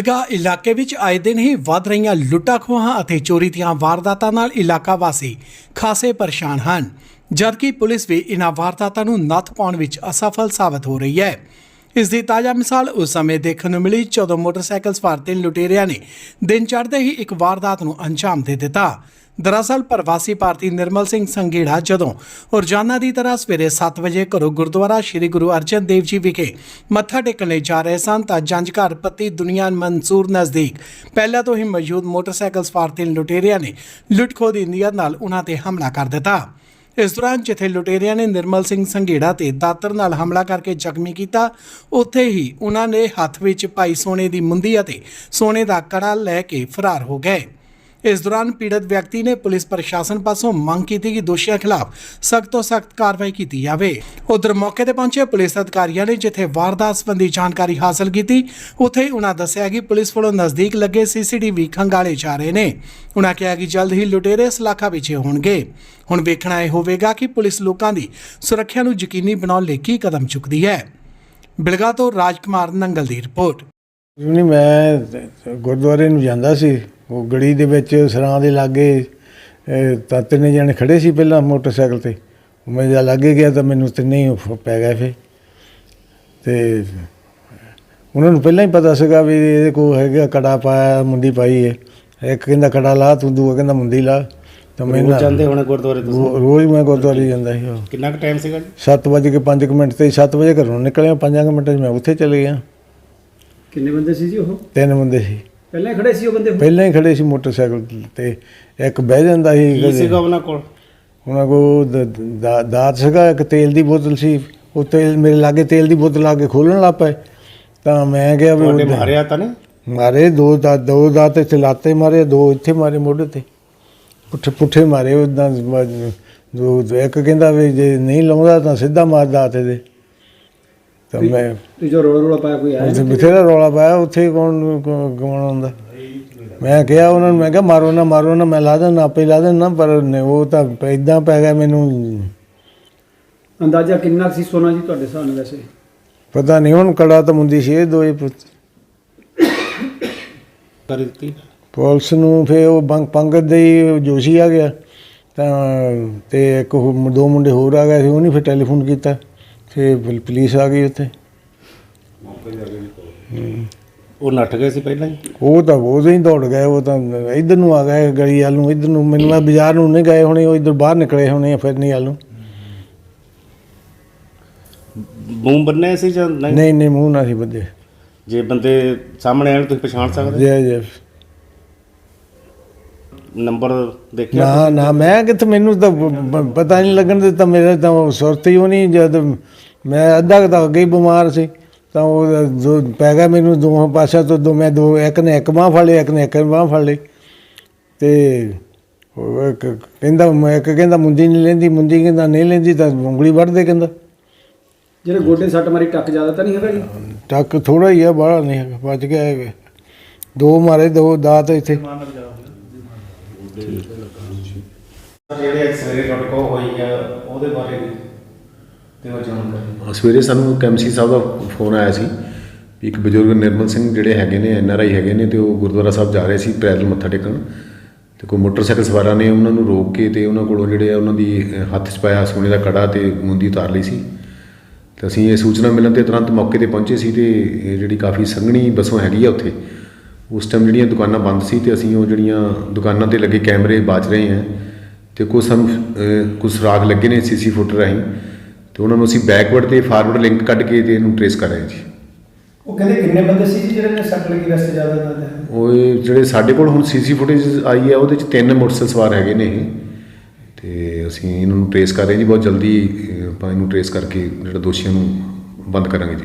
ਲਗਾ ਇਲਾਕੇ ਵਿੱਚ ਆਏ ਦਿਨ ਹੀ ਵੱਧ ਰਹੀਆਂ ਲੁੱਟਾਂ ਖੋਹਾਂ ਅਤੇ ਚੋਰੀ ਦੀਆਂ ਵਾਰਦਾਤਾਂ ਨਾਲ ਇਲਾਕਾ ਵਾਸੀ ਖਾਸੇ ਪਰੇਸ਼ਾਨ ਹਨ। ਜਦਕਿ ਪੁਲਿਸ ਵੀ ਇਨ੍ਹਾਂ ਵਾਰਦਾਤਾਂ ਨੂੰ ਨੱਥ ਪਾਉਣ ਵਿੱਚ ਅਸਫਲ ਸਾਬਤ ਹੋ ਰਹੀ ਹੈ। ਇਸ ਦੀ ਤਾਜ਼ਾ ਮਿਸਾਲ ਉਸ ਸਮੇਂ ਦੇਖਣ ਨੂੰ ਮਿਲੀ ਜਦੋਂ ਮੋਟਰਸਾਈਕਲ ਸਵਾਰ ਤਿੰਨ ਲੁਟੇਰਿਆਂ ਨੇ ਦਿਨ ਚੜ੍ਹਦੇ ਹੀ ਇੱਕ ਵਾਰਦਾਤ ਨੂੰ ਅੰਜਾਮ ਦੇ ਦਿੱਤਾ। ਦਰਅਸਲ ਪ੍ਰਵਾਸੀ ਭਾਰਤੀ ਨਿਰਮਲ ਸਿੰਘ ਸੰਘੇੜਾ ਜਦੋਂ ਰੋਜ਼ਾਨਾ ਦੀ ਤਰ੍ਹਾਂ ਸਵੇਰੇ 7 ਵਜੇ ਘਰੋਂ ਗੁਰਦੁਆਰਾ ਸ੍ਰੀ ਗੁਰੂ ਅਰਜਨ ਦੇਵ ਜੀ ਵਿਖੇ ਮੱਥਾ ਟੇਕਣ ਲਈ ਜਾ ਰਹੇ ਸਨ, ਤਾਂ ਜੰਜ ਘਰ ਪਤੀ ਦੁਨੀਆ ਮਨਸੂਰ ਨਜ਼ਦੀਕ ਪਹਿਲਾਂ ਤੋਂ ਹੀ ਮੌਜੂਦ ਮੋਟਰਸਾਈਕਲ ਸਵਾਰ ਤਿੰਨ ਲੁਟੇਰਿਆਂ ਨੇ ਲੁੱਟਖੋ ਦੀ ਨੀਅਤ ਨਾਲ ਉਹਨਾਂ ਤੇ ਹਮਲਾ ਕਰ ਦਿੱਤਾ। ਇਸ ਦੌਰਾਨ ਜਿੱਥੇ ਲੁਟੇਰਿਆਂ ਨੇ ਨਿਰਮਲ ਸਿੰਘ ਸੰਘੇੜਾ ਤੇ ਦਾਤਰ ਨਾਲ ਹਮਲਾ ਕਰਕੇ ਜ਼ਖਮੀ ਕੀਤਾ, ਉੱਥੇ ਹੀ ਉਹਨਾਂ ਨੇ ਹੱਥ ਵਿੱਚ ਪਾਈ ਸੋਨੇ ਦੀ ਮੁੰਦੀ ਅਤੇ ਸੋਨੇ ਦਾ ਕੜਾ ਲੈ ਕੇ ਫਰਾਰ ਹੋ ਗਏ। ਇਸ ਦੌਰਾਨ ਪੀੜਤ ਵਿਅਕਤੀ ਨੇ ਪੁਲਿਸ ਪ੍ਰਸ਼ਾਸਨ ਪਾਸੋਂ ਮੰਗ ਕੀਤੀ ਕਿ ਦੋਸ਼ੀਆਂ ਖਿਲਾਫ ਸਖਤ ਤੋਂ ਸਖਤ ਕਾਰਵਾਈ ਕੀਤੀ ਜਾਵੇ। ਉਧਰ ਮੌਕੇ ਤੇ ਪਹੁੰਚੇ ਪੁਲਿਸ ਅਧਿਕਾਰੀਆਂ ਨੇ ਜਿੱਥੇ ਵਾਰਦਾਤ ਸੰਬੰਧੀ ਜਾਣਕਾਰੀ ਹਾਸਲ ਕੀਤੀ, ਉੱਥੇ ਹੀ ਉਹਨਾਂ ਦੱਸਿਆ ਕਿ ਪੁਲਿਸ ਵੱਲੋਂ ਨਜ਼ਦੀਕ ਲੱਗੇ ਸੀਸੀਟੀਵੀ ਖੰਗਾਲੇ ਜਾ ਰਹੇ ਨੇ। ਉਹਨਾਂ ਕਿਹਾ ਕਿ ਜਲਦ ਹੀ ਲੁਟੇਰੇ ਇਸ ਇਲਾਕਾ ਪਿੱਛੇ ਹੋਣਗੇ। ਹੁਣ ਵੇਖਣਾ ਇਹ ਹੋਵੇਗਾ ਕਿ ਪੁਲਿਸ ਲੋਕਾਂ ਦੀ ਸੁਰੱਖਿਆ ਨੂੰ ਯਕੀਨੀ ਬਣਾਉਣ ਲਈ ਕੀ ਕਦਮ ਚੁੱਕਦੀ ਹੈ। ਬਿਲਗਾ ਤੋਂ ਰਾਜਕੁਮਾਰ ਨੰਗਲ ਦੀ ਰਿਪੋਰਟ। ਨਹੀਂ ਮੈਂ ਗੁਰਦੁਆਰੇ ਨੂੰ ਜਾਂਦਾ ਸੀ। ਉਹ ਗਲੀ ਦੇ ਵਿੱਚ ਸਰਾਂ ਦੇ ਲਾਗੇ ਤਾਂ ਤਿੰਨੇ ਜਣੇ ਖੜੇ ਸੀ ਪਹਿਲਾਂ ਮੋਟਰਸਾਈਕਲ ਤੇ। ਮੈਂ ਜਦ ਲਾਗੇ ਗਿਆ ਤਾਂ ਮੈਨੂੰ ਤਿੰਨੇ ਹੀ ਪੈ ਗਏ ਫੇ ਤੇ ਉਹਨਾਂ ਨੂੰ ਪਹਿਲਾਂ ਹੀ ਪਤਾ ਸੀਗਾ ਵੀ ਇਹਦੇ ਕੋਲ ਹੈਗਾ ਕੜਾ ਪਾਇਆ ਮੁੰਦੀ ਪਾਈ ਹੈ ਇੱਕ ਕਹਿੰਦਾ ਕੜਾ ਲਾ ਤੂੰ ਦੂਆ ਕਹਿੰਦਾ ਮੁੰਦੀ ਲਾ। ਤਾਂ ਮੈਂ ਰੋਜ਼ ਜਾਂਦੇ ਹੋਣੇ ਗੁਰਦੁਆਰੇ ਤੁਸੀਂ? ਰੋਜ਼ ਮੈਂ ਗੁਰਦੁਆਰੇ ਜਾਂਦਾ ਸੀ ਉਹ ਕਿੰਨਾ ਕੁ ਟਾਈਮ ਸੀਗਾ ਜੀ? 7 ਵਜੇ ਕੇ 5 ਮਿੰਟ ਤੇ 7 ਵਜੇ ਘਰੋਂ ਨਿਕਲਿਆ 5 ਮਿੰਟਾਂ 'ਚ ਮੈਂ ਉੱਥੇ ਚਲੇ ਗਿਆ। ਕਿੰਨੇ ਬੰਦੇ ਸੀ ਜੀ ਉਹ? ਤਿੰਨ ਬੰਦੇ ਸੀ। ਪਹਿਲਾਂ ਹੀ ਖੜੇ ਸੀ ਉਹ ਬੰਦੇ ਪਹਿਲਾਂ ਹੀ ਖੜੇ ਸੀ ਮੋਟਰਸਾਈਕਲ ਤੇ। ਇੱਕ ਬਹਿ ਜਾਂਦਾ ਸੀ ਕੀ। ਸੀਗਾ ਉਹਨਾਂ ਕੋਲ? ਉਹਨਾਂ ਕੋਲ ਦ- ਦਾ- ਦਾਤ ਸੀਗਾ ਇੱਕ ਤੇਲ ਦੀ ਬੋਤਲ ਸੀ। ਉਹ ਤੇਲ ਮੇਰੇ ਲਾਗੇ ਤੇਲ ਦੀ ਬੋਤਲ ਲਾ ਕੇ ਖੋਲਣ ਲੱਗ ਪਏ। ਤਾਂ ਮੈਂ ਕਿਹਾ ਵੀ ਮਾਰਿਆ ਤਾਂ ਨਹੀਂ? ਮਾਰੇ ਦੋ ਦਾ ਦੋ ਦਾਤ ਇੱਥੇ ਲਾਤੇ ਮਾਰੇ ਦੋ ਇੱਥੇ ਮਾਰੇ ਮੋਢੇ ਤੇ। ਪੁੱਠੇ ਪੁੱਠੇ ਮਾਰੇ ਉਦਾਂ ਦੋ ਦੋ- ਇੱਕ ਕਹਿੰਦਾ ਵੀ ਜੇ ਨਹੀਂ ਲਾਉਂਦਾ ਤਾਂ ਸਿੱਧਾ ਮਾਰ ਦਾਤ ਇਹਦੇ। ਤਾਂ ਮੈਂ ਤੇ ਜੋ ਰੋਲਾ ਰੋਲਾ ਪਾਇਆ ਕੋਈ ਆਇਆ ਉੱਥੇ ਬਥੇਰਾ ਰੌਲਾ ਪਾਇਆ ਉੱਥੇ ਕੌਣ ਗਵਾਉਣਾ ਹੁੰਦਾ। ਮੈਂ ਕਿਹਾ ਉਹਨਾਂ ਨੂੰ ਮੈਂ ਕਿਹਾ ਮਾਰੋ ਨਾ ਮਾਰੋ ਨਾ ਮੈਂ ਲਾ ਦੇਣਾ ਆਪੇ ਲਾ ਦੇਣਾ ਪਰ ਨੇ- ਉਹ ਤਾਂ ਇਦਾਂ ਪੈ ਗਿਆ ਮੈਨੂੰ। ਅੰਦਾਜ਼ਾ ਕਿੰਨਾ ਸੀ ਸੋਨਾ ਜੀ ਤੁਹਾਡੇ ਹਿਸਾਬ ਨਾਲ ਵੈਸੇ? ਪਤਾ ਨਹੀਂ ਹੁਣ ਕੜਾ ਤਾਂ ਮੁੰਦੀ ਸੀ ਇਹ ਦੋਏ ਪੁੱਤ। ਕਰ ਦਿੱਤੀ। ਪੁਲਿਸ ਨੂੰ ਫੇ ਉਹ ਬੰਗ ਪੰਗਤ ਦੇ ਹੀ ਜੋਸ਼ੀ ਆ ਗਿਆ। ਤਾਂ ਤੇ ਇੱਕ ਦੋ ਮੁੰਡੇ ਹੋਰ ਆ ਗਏ ਸੀ ਉਹਨੇ ਫਿਰ ਟੈਲੀਫੋਨ ਕੀਤਾ। ਫੇ ਪੁਲਿਸ ਆ ਗਈ ਉੱਥੇ। ਉਹ ਨੱਠ ਗਏ ਸੀ ਪਹਿਲਾਂ ਹੀ? ਉਹ ਤਾਂ ਉਦੋਂ ਹੀ ਦੌੜ ਗਏ ਉਹ ਤਾਂ ਇਧਰ ਨੂੰ ਆ ਗਏ ਗਲੀ ਵੱਲ ਨੂੰ ਇਧਰ ਨੂੰ ਮੈਨੂੰ ਮੈਂ ਬਾਜ਼ਾਰ ਨੂੰ ਨਹੀਂ ਗਏ ਹੋਣੇ ਉਹ ਇਧਰ ਬਾਹਰ ਨਿਕਲੇ ਹੋਣੇ ਆ ਫਿਰ ਨਹੀਂ ਵੱਲ ਨੂੰ। ਮੂੰਹ ਬੰਨੇ ਸੀ ਜਾਂ ਨਹੀਂ? ਨਹੀਂ ਨਹੀਂ ਮੂੰਹ ਨਾ ਸੀ ਬੱਦੇ ਜੇ ਬੰਦੇ ਸਾਹਮਣੇ ਆਣ ਤੁਸੀਂ ਪਛਾਣ ਸਕਦੇ? ਜੈ ਜੈ ਨੰਬਰ ਦੇਖਿਆ ਨਾ ਨਾ ਮੈਂ ਕਿਤੇ ਮੈਨੂੰ ਤਾਂ ਪਤਾ ਨਹੀਂ ਲੱਗਣ ਦਿੱਤਾ ਮੇਰੇ ਤਾਂ ਉਹ ਸੁਰਤ ਹੀ ਉਹ ਨਹੀਂ ਜਦ ਮੈਂ ਅੱਧਾ ਕੁ ਤਾਂ ਅੱਗੇ ਹੀ ਬਿਮਾਰ ਸੀ ਤਾਂ ਉਹ ਦੋ ਪੈ ਗਿਆ ਮੈਨੂੰ ਦੋਹਾਂ ਪਾਸਿਆਂ ਤੋਂ ਦੋ ਮੈਂ ਦੋ ਇੱਕ ਨੇ ਇੱਕ ਬਾਂਹ ਫੜ ਲਈ ਇੱਕ ਨੇ ਇੱਕ ਬਾਂਹ ਫੜ ਲਈ ਤੇ ਉਹ ਇੱਕ ਕਹਿੰਦਾ ਮੈਂ ਇੱਕ ਕਹਿੰਦਾ ਮੁੰਦੀ ਨਹੀਂ ਲੈਂਦੀ ਮੁੰਦੀ ਕਹਿੰਦਾ ਨਹੀਂ ਲੈਂਦੀ ਤਾਂ ਉਂਗਲੀ ਵੱਢਦੇ ਕਹਿੰਦਾ। ਜਿਹੜੇ ਗੋਡੇ ਸੱਟ ਮਾਰੀ ਟੱਕ ਜ਼ਿਆਦਾ ਤਾਂ ਨਹੀਂ ਹੈਗਾ ਜੀ? ਟੱਕ ਥੋੜਾ ਹੀ ਆ ਬਾਹਲਾ ਨਹੀਂ ਹੈਗਾ ਬਚ ਗਿਆ ਹੈਗਾ। ਦੋ ਮਾਰੇ ਦੋ ਦਾਤ ਇੱਥੇ। ਜਿਹੜੇ ਸਵੇਰੇ ਤੁਹਾਡੇ ਕੋਲ ਹੋਈ ਆ ਉਹਦੇ ਬਾਰੇ ਤੇ ਉਹ ਜਾਣਕਾਰੀ ਸਵੇਰੇ ਸਾਨੂੰ ਕੈਮਸੀ ਸਾਹਿਬ ਦਾ ਫੋਨ ਆਇਆ ਸੀ ਵੀ ਇੱਕ ਬਜ਼ੁਰਗ ਨਿਰਮਲ ਸਿੰਘ ਜਿਹੜੇ ਹੈਗੇ ਨੇ ਐਨ ਆਰ ਆਈ ਹੈਗੇ ਨੇ ਤੇ ਉਹ ਗੁਰਦੁਆਰਾ ਸਾਹਿਬ ਜਾ ਰਹੇ ਸੀ ਪੈਦਲ ਮੱਥਾ ਟੇਕਣ। ਤੇ ਕੋਈ ਮੋਟਰਸਾਈਕਲ ਸਵਾਰਾਂ ਨੇ ਉਹਨਾਂ ਨੂੰ ਰੋਕ ਕੇ ਤੇ ਉਹਨਾਂ ਕੋਲੋਂ ਜਿਹੜੇ ਆ ਉਹਨਾਂ ਦੀ ਅਹ, ਹੱਥ 'ਚ ਪਾਇਆ ਸੋਨੇ ਦਾ ਕੜਾ ਤੇ ਮੁੰਦੀ ਉਤਾਰ ਲਈ ਸੀ। ਤੇ ਅਸੀਂ ਇਹ ਸੂਚਨਾ ਮਿਲਣ ਤੇ ਤੁਰੰਤ ਮੌਕੇ ਤੇ ਪਹੁੰਚੇ ਸੀ ਤੇ ਇਹ ਜਿਹੜੀ ਕਾਫੀ ਸੰਘਣੀ ਬਸੋਂ ਹੈਗੀ ਆ ਉੱਥੇ ਉਸ ਟਾਈਮ ਜਿਹੜੀਆਂ ਦੁਕਾਨਾਂ ਬੰਦ ਸੀ ਤੇ ਅਸੀਂ ਉਹ ਜਿਹੜੀਆਂ ਦੁਕਾਨਾਂ ਤੇ ਲੱਗੇ ਕੈਮਰੇ ਬਾਜ ਰਹੇ ਹਾਂ ਤੇ ਕੁਝ ਅਹ, ਕੁਝ ਸੁਰਾਗ ਲੱਗੇ ਨੇ ਸੀਸੀ ਫੁੱਟ ਰਾਹੀਂ ਤੇ ਉਹਨਾਂ ਨੂੰ ਅਸੀਂ ਬੈਕਵਰਡ ਤੇ ਫਾਰਵਰਡ ਲਿੰਕ ਕੱਢ ਕੇ ਤੇ ਇਹਨੂੰ ਟਰੇਸ ਕਰ ਰਹੇ ਹਾਂ ਜੀ। ਉਹ ਕਹਿੰਦੇ ਕਿੰਨੇ ਬੰਦੇ ਸੀ ਜੀ ਜਿਹੜੇ ਨੇ ਸੱਟ ਲੱਗੀ ਵੈਸੇ ਜ਼ਿਆਦਾ ਹੈ ਉਹ ਜਿਹੜੇ ਸਾਡੇ ਕੋਲ ਹੁਣ ਸੀਸੀ ਫੁਟੇਜ ਆਈ ਹੈ ਉਹਦੇ ਚ ਤਿੰਨ ਮੋਟਰਸਾਈਕਲ ਸਵਾਰ ਹੈਗੇ ਨੇ ਇਹ। ਤੇ ਅਸੀਂ ਇਹਨਾਂ ਨੂੰ ਟਰੇਸ ਕਰ ਰਹੇ ਜੀ ਬਹੁਤ ਜਲਦੀ ਆਪਾਂ ਇਹਨੂੰ ਟਰੇਸ ਕਰਕੇ ਜਿਹੜਾ ਦੋਸ਼ੀਆਂ ਨੂੰ ਬੰਦ ਕਰਾਂਗੇ ਜੀ।